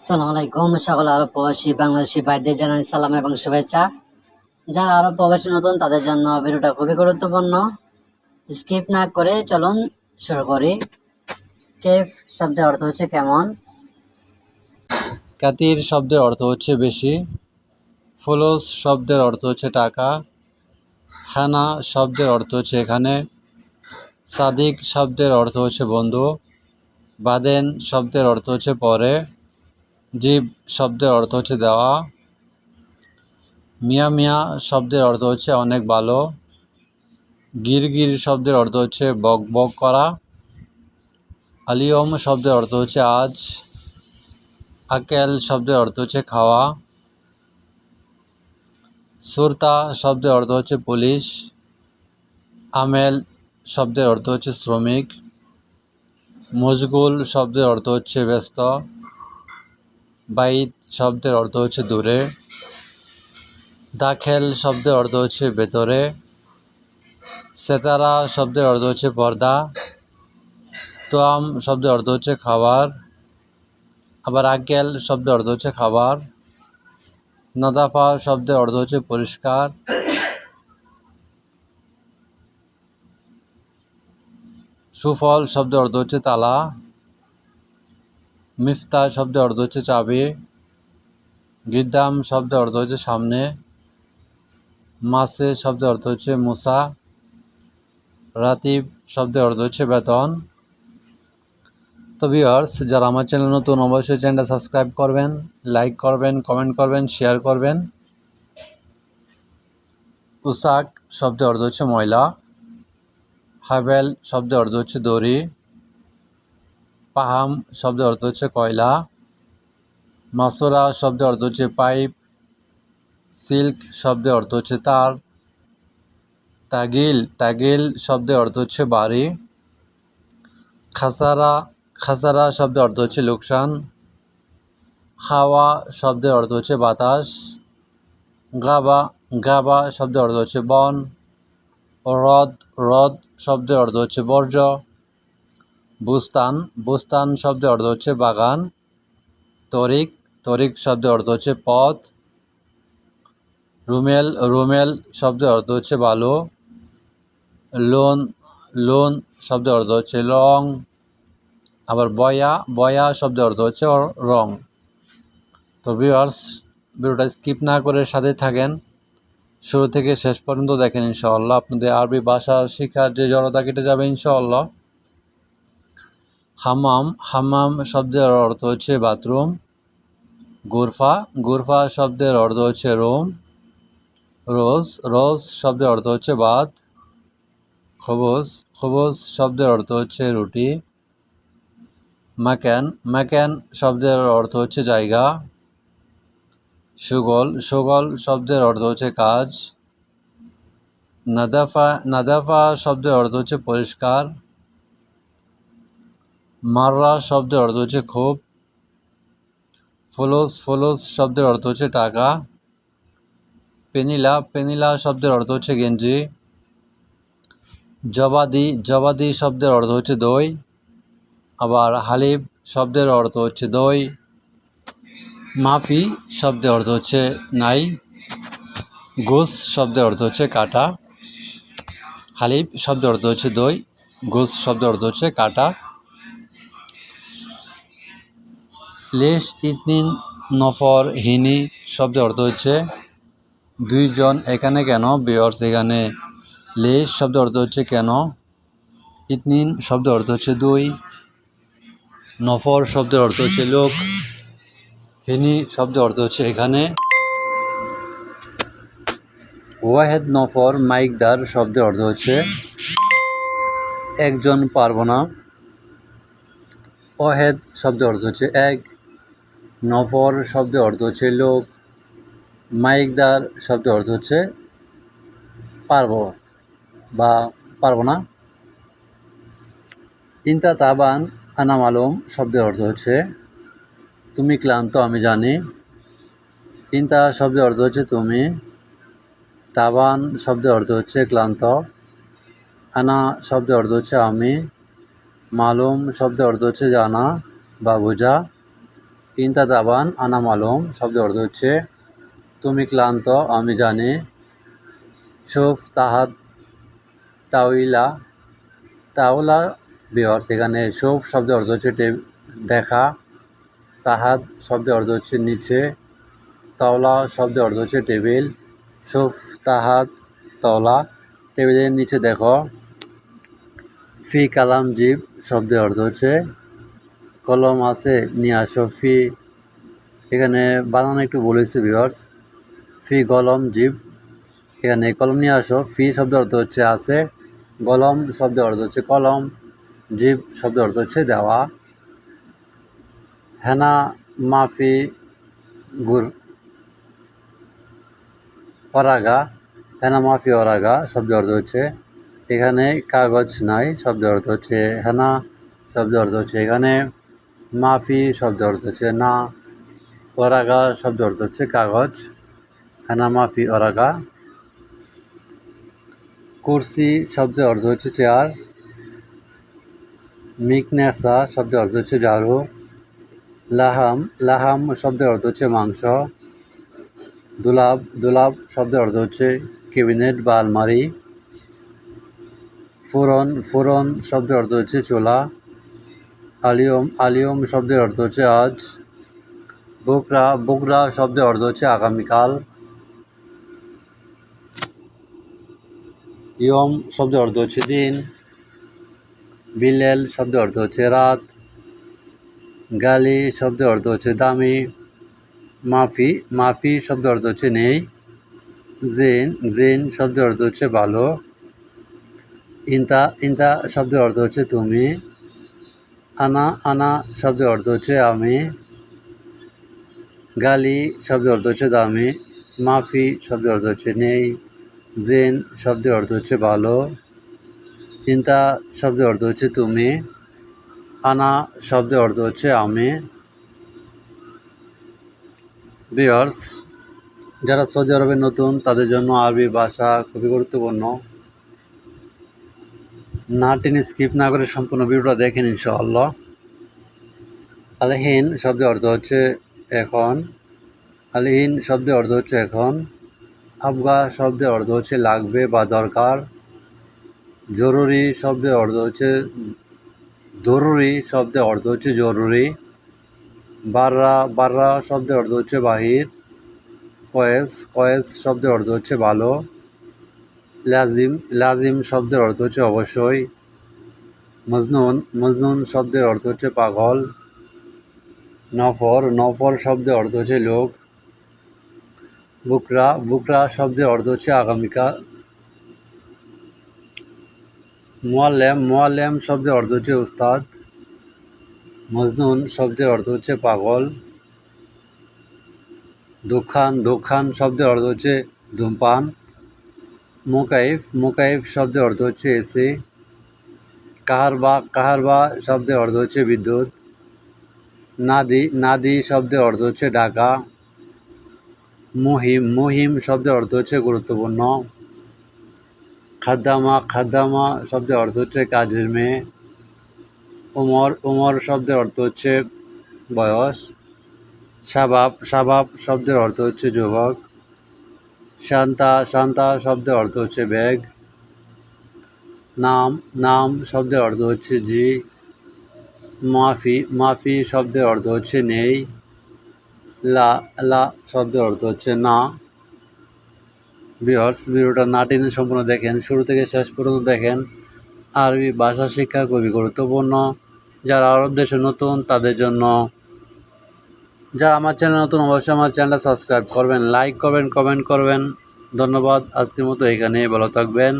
সালাম আলাইকুম। সকল আরব প্রবাসী, বাংলাদেশি ভাইদের জানাই সালাম এবং শুভেচ্ছা। যারা আরব প্রবাসী নতুন, তাদের জন্য ভিডিওটা খুবই গুরুত্বপূর্ণ। স্কিপ না করে চলুন শুরু করি। কেফ শব্দের অর্থ হচ্ছে কেমন? কাতির শব্দের অর্থ হচ্ছে বেশি। ফলস শব্দের অর্থ হচ্ছে টাকা। হানা শব্দের অর্থ হচ্ছে এখানে। সাদিক শব্দের অর্থ হচ্ছে বন্ধু। বাদেন শব্দের অর্থ হচ্ছে পরে। জীব শব্দের অর্থ হচ্ছে দেওয়া। মিয়া মিয়া শব্দের অর্থ হচ্ছে অনেক ভালো। গিরগির শব্দের অর্থ হচ্ছে বক বক করা। আলিয়ম শব্দের অর্থ হচ্ছে আজ। আকেল শব্দের অর্থ হচ্ছে খাওয়া। সুরতা শব্দের অর্থ হচ্ছে পুলিশ। আমেল শব্দের অর্থ হচ্ছে শ্রমিক। মজগুল শব্দের অর্থ হচ্ছে ব্যস্ত। বাইত শব্দের অর্থ হচ্ছে দূরে। দাখেল শব্দের অর্থ হচ্ছে ভেতরে। সেতারা শব্দের অর্থ হচ্ছে পর্দা। তোয়াম শব্দের অর্থ হচ্ছে খাবার। আবার আকেল শব্দের অর্থ হচ্ছে খাবার। নদাফা শব্দের অর্থ হচ্ছে পরিষ্কার। সুফল শব্দের অর্থ হচ্ছে তালা। মিফতা শব্দের অর্থ হচ্ছে চাবি, গিদ্দাম শব্দের অর্থ হচ্ছে সামনে, মাসে শব্দের অর্থ হচ্ছে মুসা, রাতিব শব্দের অর্থ হচ্ছে বেতন। তো ভিউয়ার্স যারা আমার চ্যানেল নতুন, অবশ্যই চ্যানেলটা সাবস্ক্রাইব করবেন লাইক করবেন কমেন্ট করবেন শেয়ার করবেন। উসাক শব্দের অর্থ হচ্ছে ময়লা, হাবেল শব্দের অর্থ হচ্ছে দড়ি। পাহাম শব্দের অর্থ হচ্ছে কয়লা, মাসোরা শব্দের অর্থ হচ্ছে পাইপ, সিল্ক শব্দের অর্থ হচ্ছে তার, তাগিল তাগিল শব্দের অর্থ হচ্ছে বাড়ি, খাসারা খাসারা শব্দের অর্থ হচ্ছে লোকসান, হাওয়া শব্দের অর্থ হচ্ছে বাতাস, গাবা গাবা শব্দের অর্থ হচ্ছে বন, হ্রদ হ্রদ শব্দের অর্থ হচ্ছে বর্জ্য বুস্তান বুস্তান শব্দের অর্থ হচ্ছে বাগান, তরিক তরিক শব্দের অর্থ হচ্ছে পথ, রুমেল রুমেল শব্দের অর্থ হচ্ছে ভালো লোন লোন শব্দের অর্থ হচ্ছে লং আবার বয়া বয়া শব্দের অর্থ হচ্ছে রং। তো ভিউয়ার্স ভিডিওটা স্কিপ না করে সাথে থাকেন। শুরু থেকে শেষ পর্যন্ত দেখেন ইনশাআল্লাহ। আপনাদের আরবি ভাষা শেখার যে জড়তা কেটে যাবে ইনশাআল্লাহ। হামাম হামাম শব্দের অর্থ হচ্ছে বাথরুম। গুরফা গুরফা শব্দের অর্থ হচ্ছে রোম। রোজ রোজ শব্দের অর্থ হচ্ছে ভাত। খবস খবস শব্দের অর্থ হচ্ছে রুটি। ম্যাকেন ম্যাকেন শব্দের অর্থ হচ্ছে জায়গা। সুগল সুগল শব্দের অর্থ হচ্ছে কাজ। নাদাফা নাদাফা শব্দের অর্থ হচ্ছে পরিষ্কার। মাররা শব্দের অর্থ হচ্ছে খুব ফলস ফলস শব্দের অর্থ হচ্ছে টাকা। পেনিলা পেনিলা শব্দের অর্থ হচ্ছে গেঞ্জি। জবাদি জবাদি শব্দের অর্থ হচ্ছে দই। আবার হালিব শব্দের অর্থ হচ্ছে দই। মাফি শব্দের অর্থ হচ্ছে নাই। গোস শব্দের অর্থ হচ্ছে কাটা। হালিব শব্দের অর্থ হচ্ছে দই। গোস শব্দের অর্থ হচ্ছে কাটা। লেশ ইতনিন, নফর, হিনি শব্দের অর্থ হচ্ছে দুইজন এখানে কেন, বিয়র্স এখানে লেশ শব্দের অর্থ হচ্ছে কেন, ইতনিন শব্দের অর্থ হচ্ছে দুই, নফর শব্দের অর্থ হচ্ছে লোক, হিনি শব্দের অর্থ হচ্ছে এখানে। ওয়াহেদ, নফর মাইকদার শব্দের অর্থ হচ্ছে একজন পারব না। ওয়াহেদ শব্দের অর্থ হচ্ছে এক নফর শব্দের অর্থ হচ্ছে লোক। মাইকদার শব্দের অর্থ হচ্ছে পারব বা পারব না। ইন্তা তাবান আনাম আলম শব্দের অর্থ হচ্ছে, তুমি ক্লান্ত, আমি জানি। ইন্তা শব্দের অর্থ হচ্ছে, তুমি তাবান শব্দের অর্থ হচ্ছে, ক্লান্ত। আনা শব্দের অর্থ হচ্ছে, আমি। মালুম শব্দের অর্থ হচ্ছে, জানা বা বোঝা। ইন্তা দাবান আনা মালুম শব্দের অর্থ হচ্ছে, তুমি ক্লান্ত, আমি জানি সুফ তাহাত তাউইলা তাওলা বিহর সেখানে সুফ শব্দের অর্থ হচ্ছে দেখা, তাহাত শব্দের অর্থ হচ্ছে নিচে, তাওলা শব্দের অর্থ হচ্ছে টেবিল সুফ তাহাত তওলা টেবিলের নিচে দেখো, ফি কালাম জীব শব্দের অর্থ হচ্ছে কলম আছে, নিয়ে আসো, ফি। এখানে বানানো একটু বলেছে ভিওর্স ফি, কলম জিব এখানে কলম নিয়ে আসো, ফি শব্দের অর্থ হচ্ছে আছে। কলম শব্দের অর্থ হচ্ছে কলম জিব শব্দের অর্থ হচ্ছে দেওয়া। হেনা, মাফি, গুর। অরাগা, হেনা, মাফি, অরাগা শব্দের অর্থ হচ্ছে এখানে কাগজ নাই, শব্দের অর্থ হচ্ছে হেনা, শব্দের অর্থ হচ্ছে এখানে। মাফি শব্দের অর্থ হচ্ছে না অরাগা শব্দের অর্থ হচ্ছে কাগজ, হেনা মাফি অরাগা কুরসি শব্দের অর্থ হচ্ছে চেয়ার, মিকনেসা শব্দের অর্থ হচ্ছে ঝাড়ু, লাহাম লাহাম শব্দের অর্থ হচ্ছে মাংস, দুলাব দুলাব শব্দের অর্থ হচ্ছে ক্যাবিনেট বা আলমারি, ফুরন ফুরন শব্দের অর্থ হচ্ছে চোলা আলিয়ম আলিয়ম শব্দের অর্থ হচ্ছে আজ। বকরা বকরা শব্দের অর্থ হচ্ছে আগামীকাল। ইয়ম শব্দের অর্থ হচ্ছে দিন। বিলেল শব্দের অর্থ হচ্ছে রাত। গালি শব্দের অর্থ হচ্ছে দামি। মাফি মাফি শব্দের অর্থ হচ্ছে নেই। জেন জেন শব্দের অর্থ হচ্ছে ভালো। ইন্তা ইন্তা শব্দের অর্থ হচ্ছে তুমি। আনা আনা শব্দের অর্থ হচ্ছে আমি, গালি শব্দের অর্থ হচ্ছে দামি, মাফি শব্দের অর্থ হচ্ছে নেই, জেন শব্দের অর্থ হচ্ছে ভালো, ইন্তা শব্দের অর্থ হচ্ছে তুমি, আনা শব্দের অর্থ হচ্ছে আমি। বিয়ার্স যারা সৌদি আরবে নতুন, তাদের জন্য আরবি ভাষা খুবই গুরুত্বপূর্ণ। না টেনে স্কিপ না করে সম্পূর্ণ ভিডিওটা দেখেন ইনশাআল্লাহ। আলহীন শব্দের অর্থ হচ্ছে এখন। আলহীন শব্দের অর্থ হচ্ছে এখন। আবগা শব্দের অর্থ হচ্ছে লাগবে বা দরকার। জরুরি শব্দের অর্থ হচ্ছে জরুরি শব্দের অর্থ হচ্ছে জরুরি। বাররা বাররা শব্দের অর্থ হচ্ছে বাহির। কয়েস কয়েস শব্দের অর্থ হচ্ছে ভালো। লাজিম লাজিম শব্দের অর্থ হচ্ছে অবশ্যই। মজনুন মজনুন শব্দের অর্থ হচ্ছে পাগল। নফর নফর শব্দের অর্থ হচ্ছে লোক। বুকরা বুকরা শব্দের অর্থ হচ্ছে আগামীকাল মোয়াল্লেম মোয়াল্লেম শব্দের অর্থ হচ্ছে উস্তাদ। মজনুন শব্দের অর্থ হচ্ছে পাগল। দোকান দোকান শব্দের অর্থ হচ্ছে ধূমপান। মোকাইফ মোকাইফ শব্দের অর্থ হচ্ছে এসি কাহারবা কাহারবা শব্দের অর্থ হচ্ছে বিদ্যুৎ, নাদি নাদি শব্দের অর্থ হচ্ছে ঢাকা, মুহিম মুহিম শব্দের অর্থ হচ্ছে গুরুত্বপূর্ণ, খাদ্দামা খাদ্দামা শব্দের অর্থ হচ্ছে কাজের মেয়ে উমর উমর শব্দের অর্থ হচ্ছে বয়স, শাবাব শাবাব শব্দের অর্থ হচ্ছে যুবক শান্তা শান্তা শব্দের অর্থ হচ্ছে ব্যাগ নাম নাম শব্দের অর্থ হচ্ছে জি। মাফি মাফি শব্দের অর্থ হচ্ছে নেই। লা লা শব্দের অর্থ হচ্ছে না। বিহর্স ভিডিওটা না টেনে সম্পূর্ণ দেখেন। শুরু থেকে শেষ পর্যন্ত দেখেন। আরবি ভাষা শিক্ষা খুবই গুরুত্বপূর্ণ। যারা আরব দেশে নতুন, তাদের জন্য যারা আমার চ্যানেল নতুন, অবশ্যই আমার চ্যানেলটা সাবস্ক্রাইব করবেন লাইক করবেন কমেন্ট করবেন। ধন্যবাদ, আজকের মতো এখানে ভালো থাকবেন।